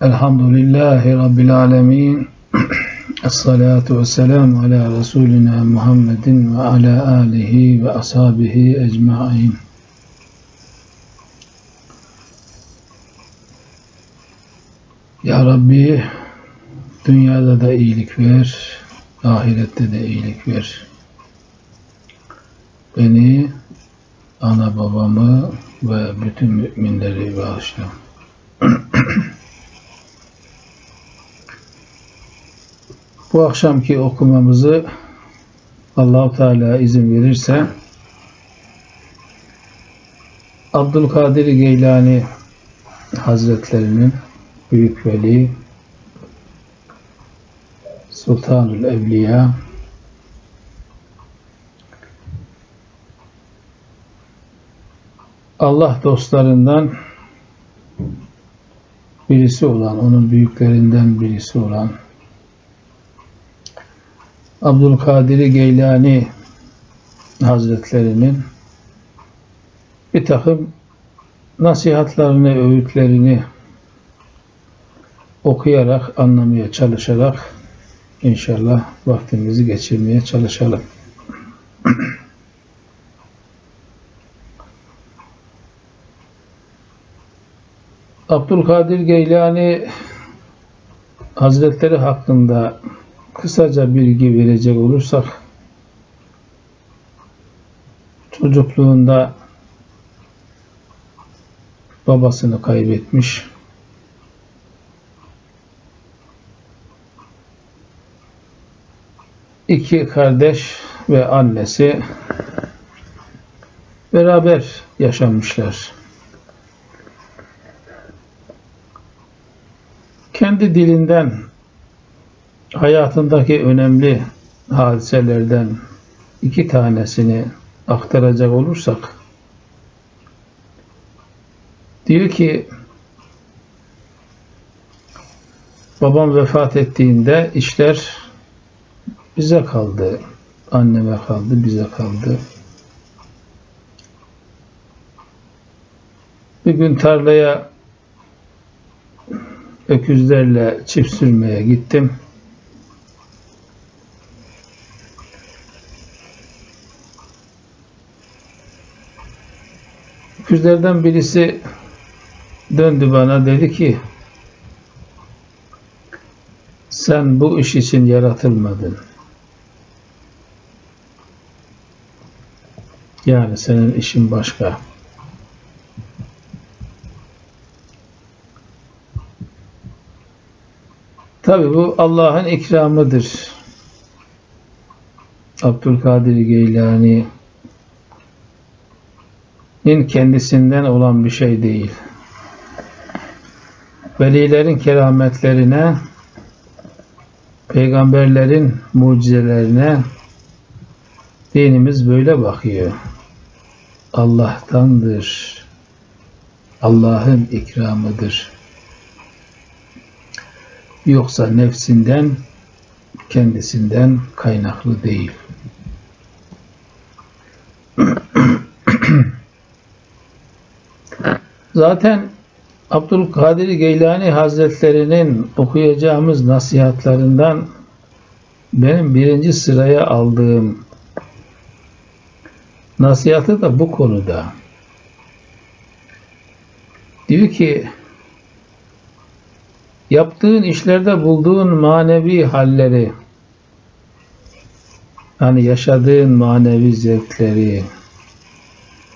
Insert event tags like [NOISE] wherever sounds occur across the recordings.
Elhamdülillahi Rabbil alemin. Esselatu vesselamu ala Resulina Muhammedin ve ala alihi ve ashabihi ecma'in. Ya Rabbi dünyada da iyilik ver, ahirette de iyilik ver. Beni, ana babamı ve bütün müminleri bağışla. [CLEARS THROAT] Bu akşamki okumamızı Allahu Teala izin verirse Abdülkadir Geylani Hazretlerinin Büyük Veli Sultanül Evliya Allah dostlarından birisi olan, onun büyüklerinden birisi olan Abdülkadir Geylani Hazretlerinin bir takım nasihatlarını, öğütlerini okuyarak, anlamaya çalışarak inşallah vaktimizi geçirmeye çalışalım. [CLEARS THROAT] Abdülkadir Geylani Hazretleri hakkında kısaca bilgi verecek olursak çocukluğunda babasını kaybetmiş. İki kardeş ve annesi beraber yaşamışlar. Kendi dilinden hayatındaki önemli hadiselerden iki tanesini aktaracak olursak diyor ki babam vefat ettiğinde işler bize kaldı. Anneme kaldı, bize kaldı. Bir gün tarlaya öküzlerle çift sürmeye gittim. Öküzlerden birisi döndü bana dedi ki sen bu iş için yaratılmadın. Yani senin işin başka. Tabi bu Allah'ın ikramıdır. Abdülkadir Geylani'nin kendisinden olan bir şey değil. Velilerin kerametlerine, peygamberlerin mucizelerine dinimiz böyle bakıyor. Allah'tandır. Allah'ın ikramıdır. Yoksa nefsinden, kendisinden kaynaklı değil. Zaten Abdülkadir Geylani Hazretlerinin okuyacağımız nasihatlarından benim birinci sıraya aldığım nasihatı da bu konuda. Diyor ki yaptığın işlerde bulduğun manevi halleri hani yaşadığın manevi zevkleri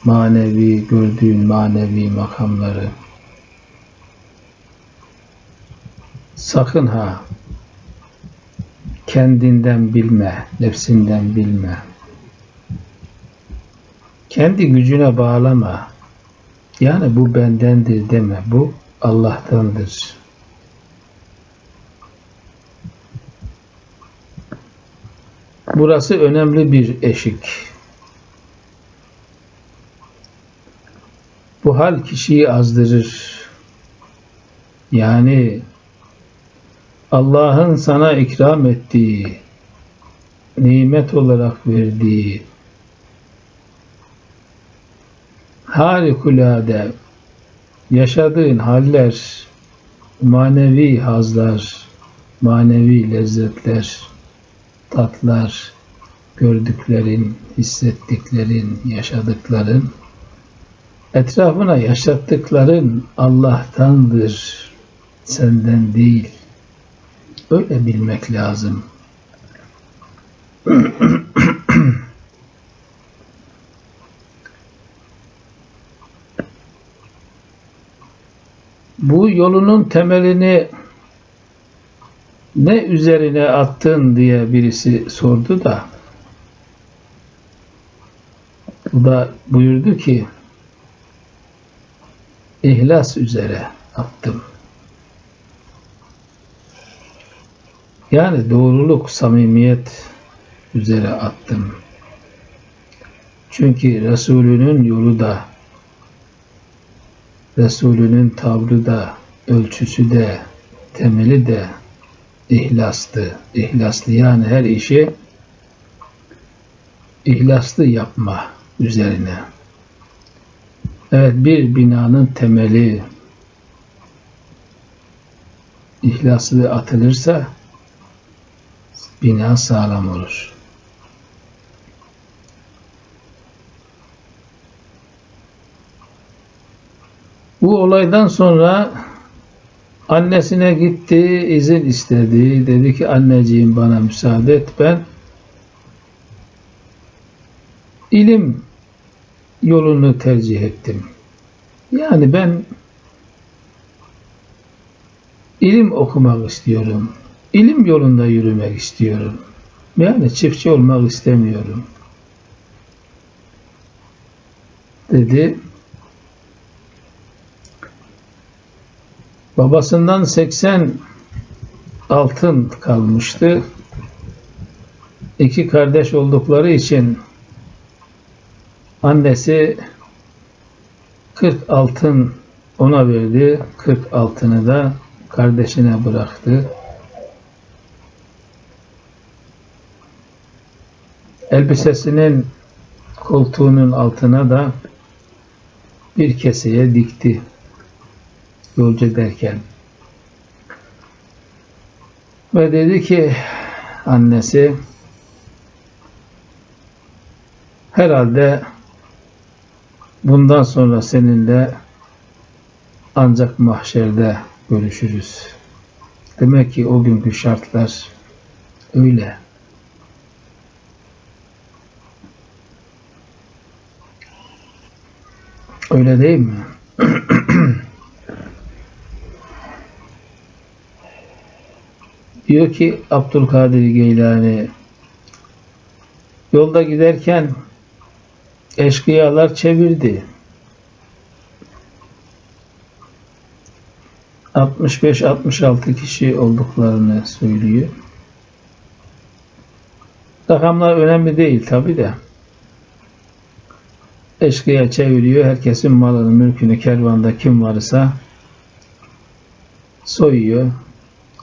manevi gördüğün manevi makamları sakın ha kendinden bilme, nefsinden bilme. Kendi gücüne bağlama. Yani bu bendendir deme. Bu Allah'tandır. Burası önemli bir eşik. Bu hal kişiyi azdırır. Yani Allah'ın sana ikram ettiği, nimet olarak verdiği harikulade yaşadığın haller manevi hazlar, manevi lezzetler, tatlar, gördüklerin, hissettiklerin, yaşadıkların, etrafına yaşattıkların Allah'tandır, senden değil. Öyle bilmek lazım. [CLEARS THROAT] Bu yolunun temelini ne üzerine attın diye birisi sordu da bu da buyurdu ki ihlas üzere attım. Yani doğruluk, samimiyet üzere attım. Çünkü Resulünün yolu da Resulünün tavrı da, ölçüsü de, temeli de ihlastı. İhlaslı yani her işi ihlaslı yapma üzerine. Evet bir binanın temeli ihlaslı atılırsa bina sağlam olur. Bu olaydan sonra annesine gitti, izin istedi. Dedi ki anneciğim bana müsaade et ben ilim yolunu tercih ettim. Yani ben ilim okumak istiyorum. İlim yolunda yürümek istiyorum. Yani çiftçi olmak istemiyorum. Dedi. Babasından 80 altın kalmıştı. İki kardeş oldukları için annesi 40 altın ona verdi. 40 altını da kardeşine bıraktı. Elbisesinin koltuğunun altına da bir keseye dikti yolcu ederken. Ve dedi ki annesi herhalde bundan sonra seninle ancak mahşerde görüşürüz. Demek ki o günkü şartlar öyle. Öyle değil mi? [CLEARS THROAT] Diyor ki Abdülkadir Geylani yolda giderken eşkıyalar çevirdi. 65-66 kişi olduklarını söylüyor. Rakamlar önemli değil tabi de. Eşkıya çeviriyor. Herkesin malını, mülkünü, kervanda kim varsa soyuyor.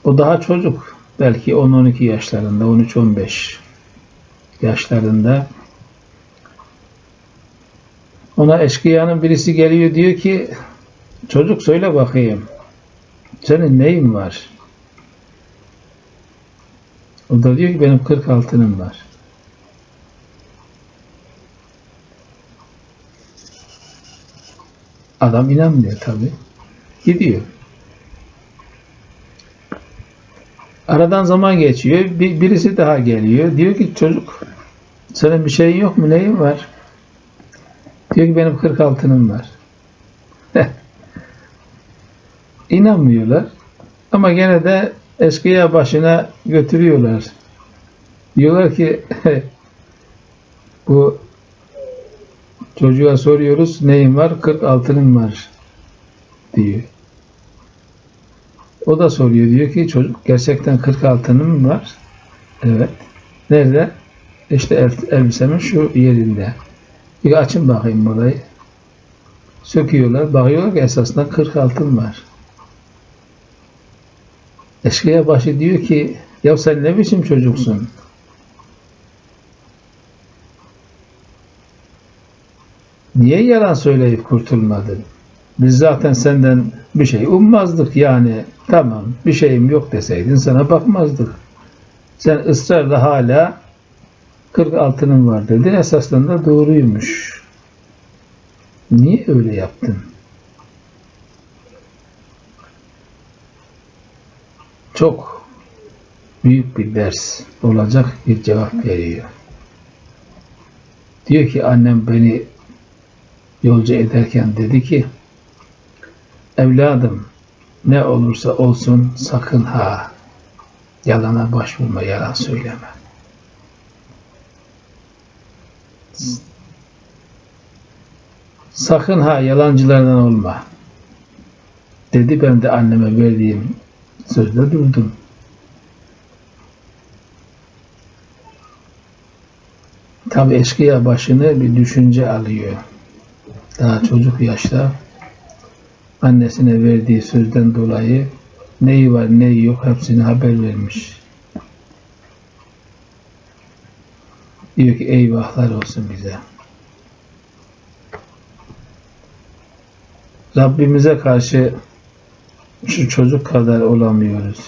O daha çocuk. Belki 10-12 yaşlarında, 13-15 yaşlarında. Ona eşkıyanın birisi geliyor diyor ki çocuk söyle bakayım senin neyin var? O da diyor ki benim 40 altınım var. Adam inanmıyor tabi. Gidiyor. Aradan zaman geçiyor. Bir, birisi daha geliyor. Diyor ki çocuk senin bir şeyin yok mu? Neyin var? Diyor ki benim 40 altınım var. [LAUGHS] İnanmıyorlar. Ama gene de eskiya başına götürüyorlar. Diyorlar ki [LAUGHS] bu çocuğa soruyoruz neyin var? 40 altının var diyor. O da soruyor diyor ki çocuk gerçekten 40 altının var? Evet. Nerede? İşte el, elbisemin şu yerinde. Bir açın bakayım burayı. Söküyorlar. Bakıyorlar ki esasında 40 altın var. Eşkıya başı diyor ki ya sen ne biçim çocuksun? Niye yalan söyleyip kurtulmadın? Biz zaten senden bir şey ummazdık yani. Tamam bir şeyim yok deseydin sana bakmazdık. Sen ısrarla hala 40 altının var dedi. Esasında da doğruymuş. Niye öyle yaptın? Çok büyük bir ders olacak bir cevap veriyor. Diyor ki annem beni yolcu ederken dedi ki evladım ne olursa olsun sakın ha yalana başvurma, yalan söyleme. Sakın ha yalancılardan olma. Dedi ben de anneme verdiğim sözde durdum. Tabi eşkıya başını bir düşünce alıyor. Daha çocuk yaşta annesine verdiği sözden dolayı neyi var neyi yok hepsini haber vermiş. Diyor ki eyvahlar olsun bize. Rabbimize karşı şu çocuk kadar olamıyoruz.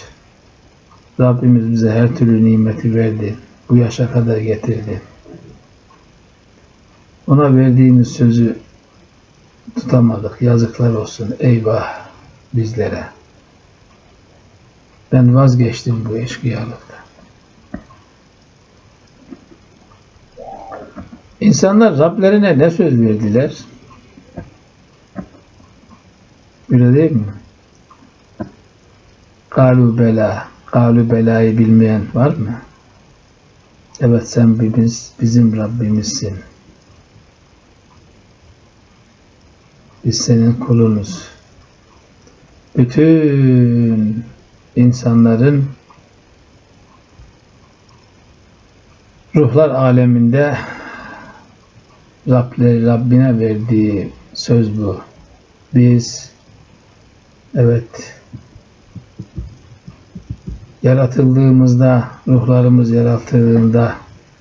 Rabbimiz bize her türlü nimeti verdi. Bu yaşa kadar getirdi. Ona verdiğimiz sözü tutamadık. Yazıklar olsun. Eyvah bizlere. Ben vazgeçtim bu eşkıyalıkta. İnsanlar Rablerine ne söz verdiler? Öyle değil mi? Galu bela. Galu belayı bilmeyen var mı? Evet sen biz, bizim Rabbimizsin. Biz senin kulunuz. Bütün insanların ruhlar aleminde Rableri Rabbine verdiği söz bu. Biz evet yaratıldığımızda ruhlarımız yaratıldığında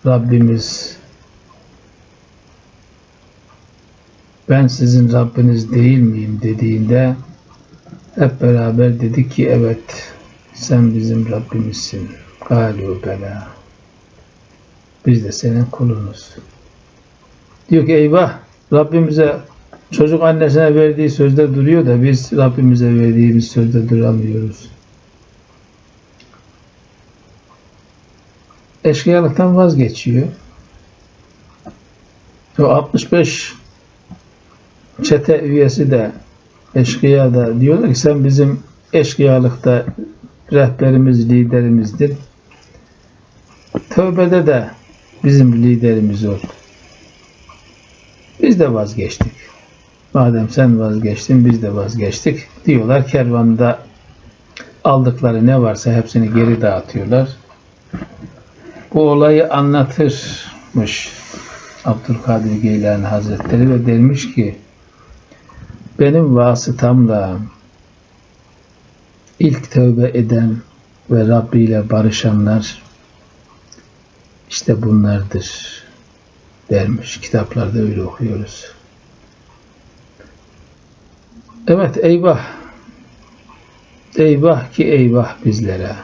Rabbimiz ben sizin Rabbiniz değil miyim dediğinde hep beraber dedi ki evet sen bizim Rabbimizsin. Galu bela. Biz de senin kulunuz. Diyor ki eyvah Rabbimize çocuk annesine verdiği sözde duruyor da biz Rabbimize verdiğimiz sözde duramıyoruz. Eşkıyalıktan vazgeçiyor. O 65 çete üyesi de eşkıya da diyorlar ki sen bizim eşkıyalıkta rehberimiz, liderimizdir. Tövbede de bizim liderimiz ol. Biz de vazgeçtik. Madem sen vazgeçtin biz de vazgeçtik. Diyorlar kervanda aldıkları ne varsa hepsini geri dağıtıyorlar. Bu olayı anlatırmış Abdülkadir Geylani Hazretleri ve demiş ki benim vasıtamla ilk tövbe eden ve Rabbi ile barışanlar işte bunlardır dermiş. Kitaplarda öyle okuyoruz. Evet eyvah. Eyvah ki eyvah bizlere.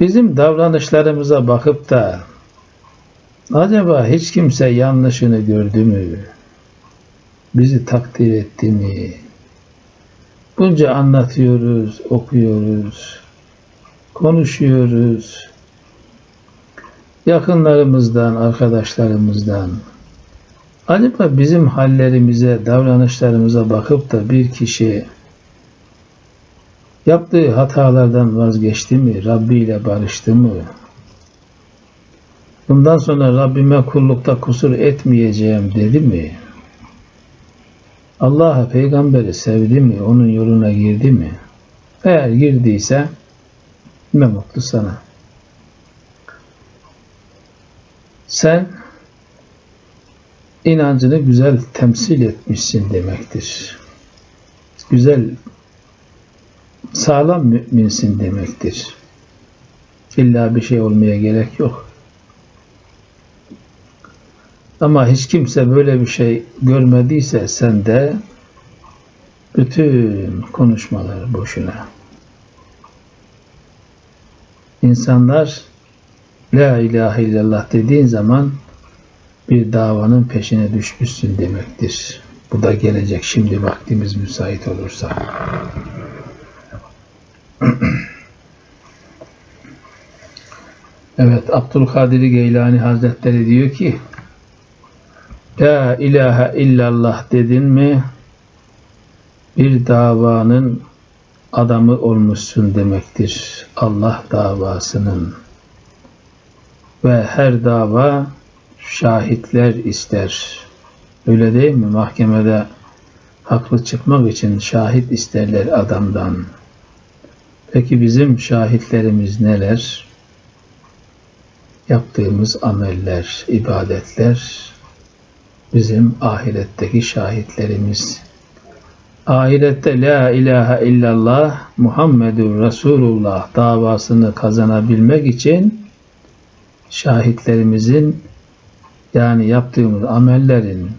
Bizim davranışlarımıza bakıp da acaba hiç kimse yanlışını gördü mü? Bizi takdir etti mi? Bunca anlatıyoruz, okuyoruz, konuşuyoruz. Yakınlarımızdan, arkadaşlarımızdan. Acaba bizim hallerimize, davranışlarımıza bakıp da bir kişi yaptığı hatalardan vazgeçti mi? Rabbi ile barıştı mı? Bundan sonra Rabbime kullukta kusur etmeyeceğim dedi mi? Allah'a peygamberi sevdi mi? Onun yoluna girdi mi? Eğer girdiyse ne mutlu sana. Sen inancını güzel temsil etmişsin demektir. Güzel, sağlam müminsin demektir. İlla bir şey olmaya gerek yok. Ama hiç kimse böyle bir şey görmediyse sende bütün konuşmalar boşuna. İnsanlar La ilahe illallah dediğin zaman bir davanın peşine düşmüşsün demektir. Bu da gelecek şimdi vaktimiz müsait olursa. [CLEARS THROAT] Evet Abdülkadir Geylani Hazretleri diyor ki La ilahe illallah dedin mi bir davanın adamı olmuşsun demektir. Allah davasının ve her dava şahitler ister. Öyle değil mi? Mahkemede haklı çıkmak için şahit isterler adamdan. Peki bizim şahitlerimiz neler? Yaptığımız ameller, ibadetler bizim ahiretteki şahitlerimiz. Ahirette la ilahe illallah Muhammedur Resulullah davasını kazanabilmek için şahitlerimizin yani yaptığımız amellerin,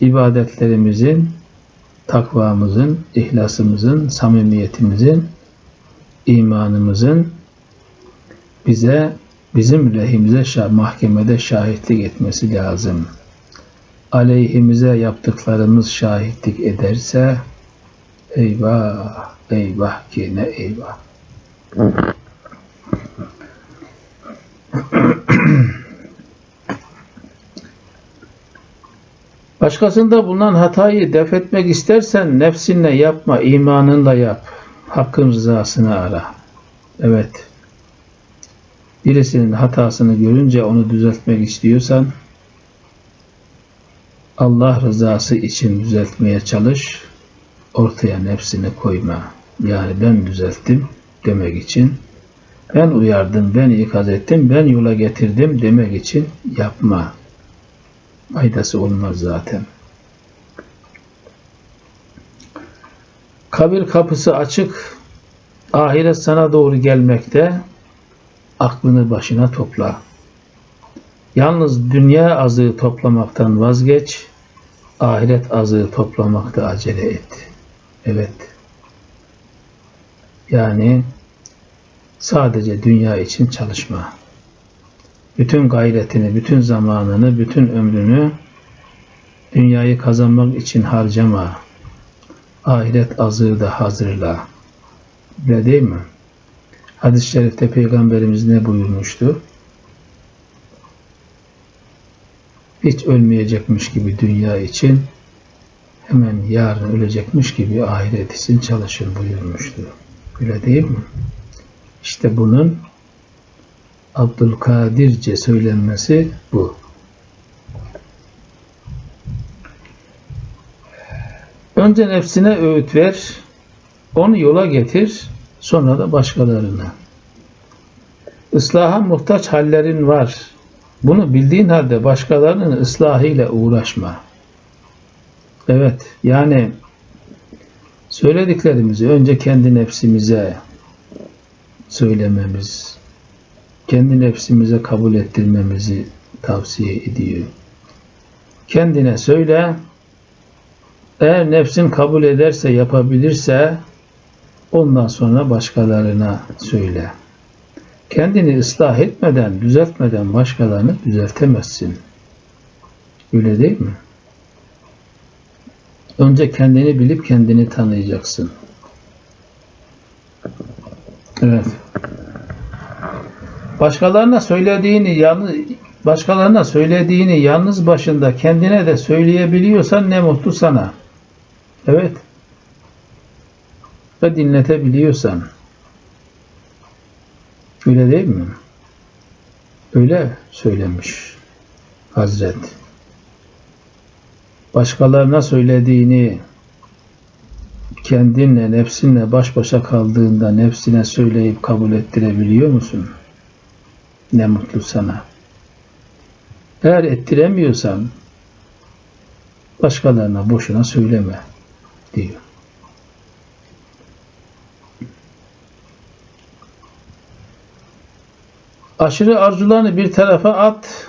ibadetlerimizin, takvamızın, ihlasımızın, samimiyetimizin, imanımızın bize bizim lehimize mahkemede şahitlik etmesi lazım. Aleyhimize yaptıklarımız şahitlik ederse eyvah, eyvah ki ne eyvah. [CLEARS THROAT] Başkasında bulunan hatayı def etmek istersen nefsinle yapma, imanınla yap. Hakkın rızasını ara. Evet. Birisinin hatasını görünce onu düzeltmek istiyorsan Allah rızası için düzeltmeye çalış. Ortaya nefsini koyma. Yani ben düzelttim demek için ben uyardım, ben ikaz ettim, ben yola getirdim demek için yapma. Faydası olmaz zaten. Kabir kapısı açık, ahiret sana doğru gelmekte, aklını başına topla. Yalnız dünya azığı toplamaktan vazgeç, ahiret azığı toplamakta acele et. Evet. Yani sadece dünya için çalışma. Bütün gayretini, bütün zamanını, bütün ömrünü dünyayı kazanmak için harcama. Ahiret azığı da hazırla. Öyle değil mi? Hadis-i şerifte Peygamberimiz ne buyurmuştu? Hiç ölmeyecekmiş gibi dünya için hemen yarın ölecekmiş gibi ahiret için çalışın buyurmuştu. Öyle değil mi? İşte bunun Abdülkadirce söylenmesi bu. Önce nefsine öğüt ver, onu yola getir, sonra da başkalarına. Islaha muhtaç hallerin var. Bunu bildiğin halde başkalarının ıslahıyla uğraşma. Evet, yani söylediklerimizi önce kendi nefsimize söylememiz, kendi nefsimize kabul ettirmemizi tavsiye ediyor. Kendine söyle, eğer nefsin kabul ederse, yapabilirse ondan sonra başkalarına söyle. Kendini ıslah etmeden, düzeltmeden başkalarını düzeltemezsin. Öyle değil mi? Önce kendini bilip kendini tanıyacaksın. Evet. Başkalarına söylediğini yalnız başkalarına söylediğini yalnız başında kendine de söyleyebiliyorsan ne mutlu sana. Evet. Ve dinletebiliyorsan. Öyle değil mi? Öyle söylemiş Hazret. Başkalarına söylediğini kendinle, nefsinle baş başa kaldığında nefsine söyleyip kabul ettirebiliyor musun? Ne mutlu sana. Eğer ettiremiyorsan başkalarına boşuna söyleme diyor. Aşırı arzularını bir tarafa at.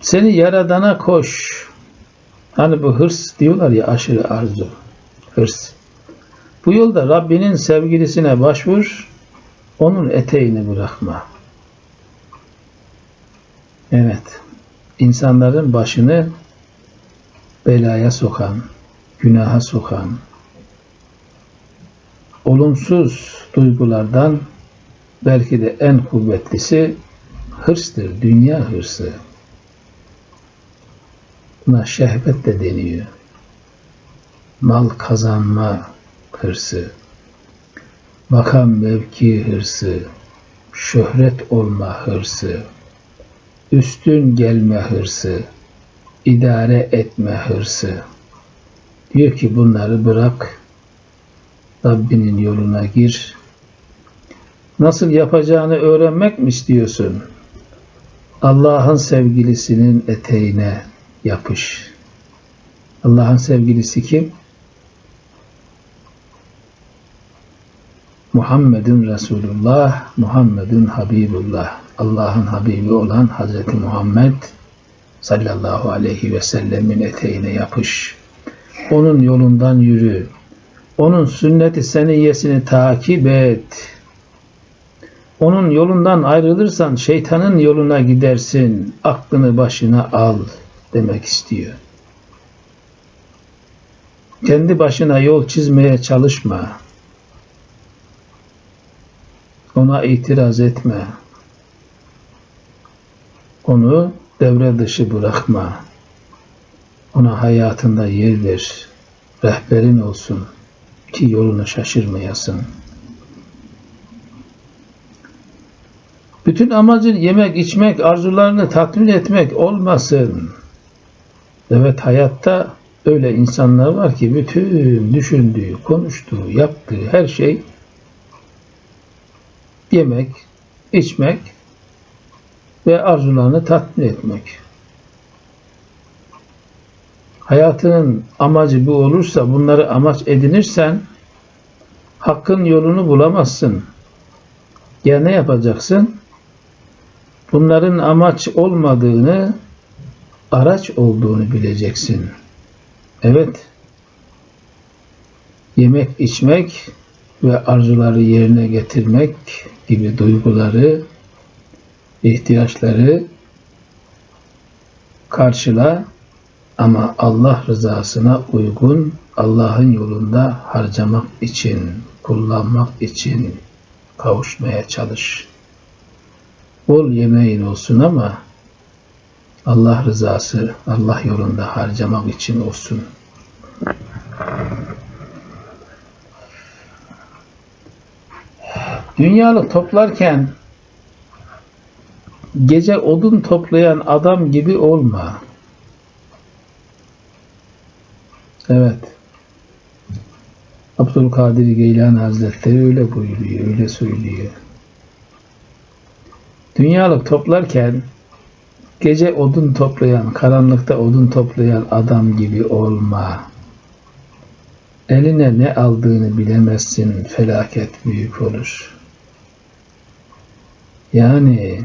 Seni yaradana koş. Hani bu hırs diyorlar ya aşırı arzu. Hırs. Bu yolda Rabbinin sevgilisine başvur. Onun eteğini bırakma. Evet. insanların başını belaya sokan, günaha sokan, olumsuz duygulardan belki de en kuvvetlisi hırstır, dünya hırsı. Buna şehvet de deniyor. Mal kazanma hırsı, makam mevki hırsı, şöhret olma hırsı, üstün gelme hırsı, idare etme hırsı. Diyor ki bunları bırak, Rabbinin yoluna gir. Nasıl yapacağını öğrenmek mi istiyorsun? Allah'ın sevgilisinin eteğine yapış. Allah'ın sevgilisi kim? Muhammedun Resulullah, Muhammedun Habibullah. Allah'ın Habibi olan Hazreti Muhammed sallallahu aleyhi ve sellemin eteğine yapış. Onun yolundan yürü. Onun sünneti seniyyesini takip et. Onun yolundan ayrılırsan şeytanın yoluna gidersin. Aklını başına al demek istiyor. Kendi başına yol çizmeye çalışma. Ona itiraz etme. Onu devre dışı bırakma. Ona hayatında yer ver. Rehberin olsun ki yolunu şaşırmayasın. Bütün amacın yemek, içmek, arzularını tatmin etmek olmasın. Evet hayatta öyle insanlar var ki bütün düşündüğü, konuştuğu, yaptığı her şey yemek, içmek ve arzularını tatmin etmek. Hayatının amacı bu olursa, bunları amaç edinirsen hakkın yolunu bulamazsın. Ya ne yapacaksın? Bunların amaç olmadığını, araç olduğunu bileceksin. Evet, yemek, içmek ve arzuları yerine getirmek gibi duyguları, ihtiyaçları karşıla ama Allah rızasına uygun Allah'ın yolunda harcamak için, kullanmak için kavuşmaya çalış. Bol yemeğin olsun ama Allah rızası, Allah yolunda harcamak için olsun. Dünyalık toplarken gece odun toplayan adam gibi olma. Evet. Abdülkadir Geylani Hazretleri öyle buyuruyor, öyle söylüyor. Dünyalık toplarken gece odun toplayan, karanlıkta odun toplayan adam gibi olma. Eline ne aldığını bilemezsin, felaket büyük olur. Yani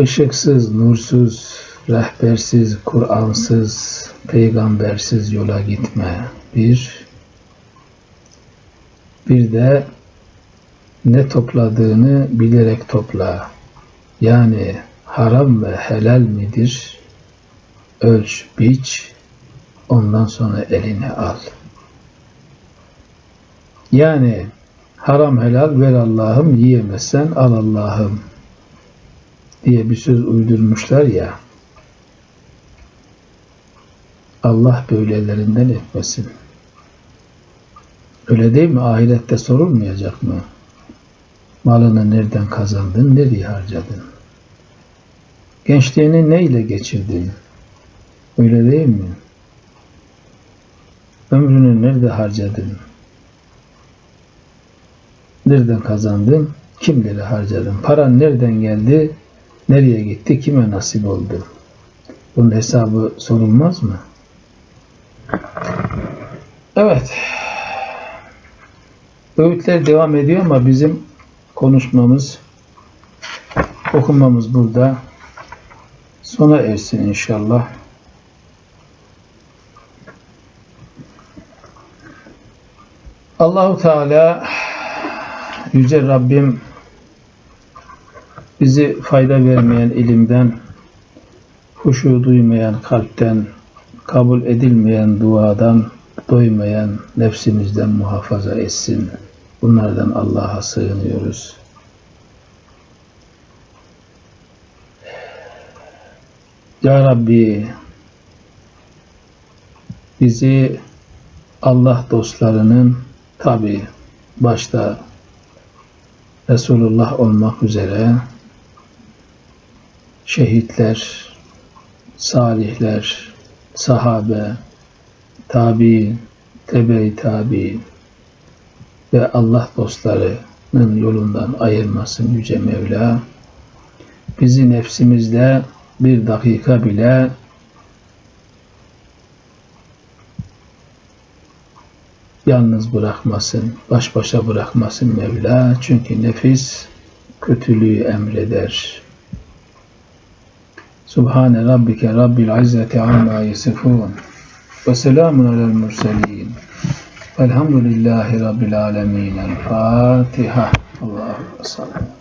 ışıksız, nursuz, rehbersiz, Kur'ansız, peygambersiz yola gitme. Bir, bir de ne topladığını bilerek topla. Yani haram ve helal midir? Ölç, biç, ondan sonra eline al. Yani haram helal ver Allah'ım yiyemezsen al Allah'ım diye bir söz uydurmuşlar ya. Allah böylelerinden etmesin. Öyle değil mi? Ahirette sorulmayacak mı? Malını nereden kazandın, nereye harcadın? Gençliğini neyle geçirdin? Öyle değil mi? Ömrünü nerede harcadın? Nereden kazandın? Kimlere harcadın? Paran nereden geldi? Nereye gitti? Kime nasip oldu? Bunun hesabı sorulmaz mı? Evet. Öğütler devam ediyor ama bizim konuşmamız, okumamız burada sona ersin inşallah. Allahu Teala Yüce Rabbim bizi fayda vermeyen ilimden, huşu duymayan kalpten, kabul edilmeyen duadan, doymayan nefsimizden muhafaza etsin. Bunlardan Allah'a sığınıyoruz. Ya Rabbi bizi Allah dostlarının tabi başta Resulullah olmak üzere şehitler, salihler, sahabe, tabi, tebe-i tabi ve Allah dostlarının yolundan ayırmasın Yüce Mevla. Bizi nefsimizde bir dakika bile yalnız bırakmasın, baş başa bırakmasın Mevla. Çünkü nefis kötülüğü emreder. Subhane rabbike rabbil izzeti amma yasifun. Ve selamun alel murselin. Velhamdülillahi rabbil alemin. El Fatiha. Allahu sallallahu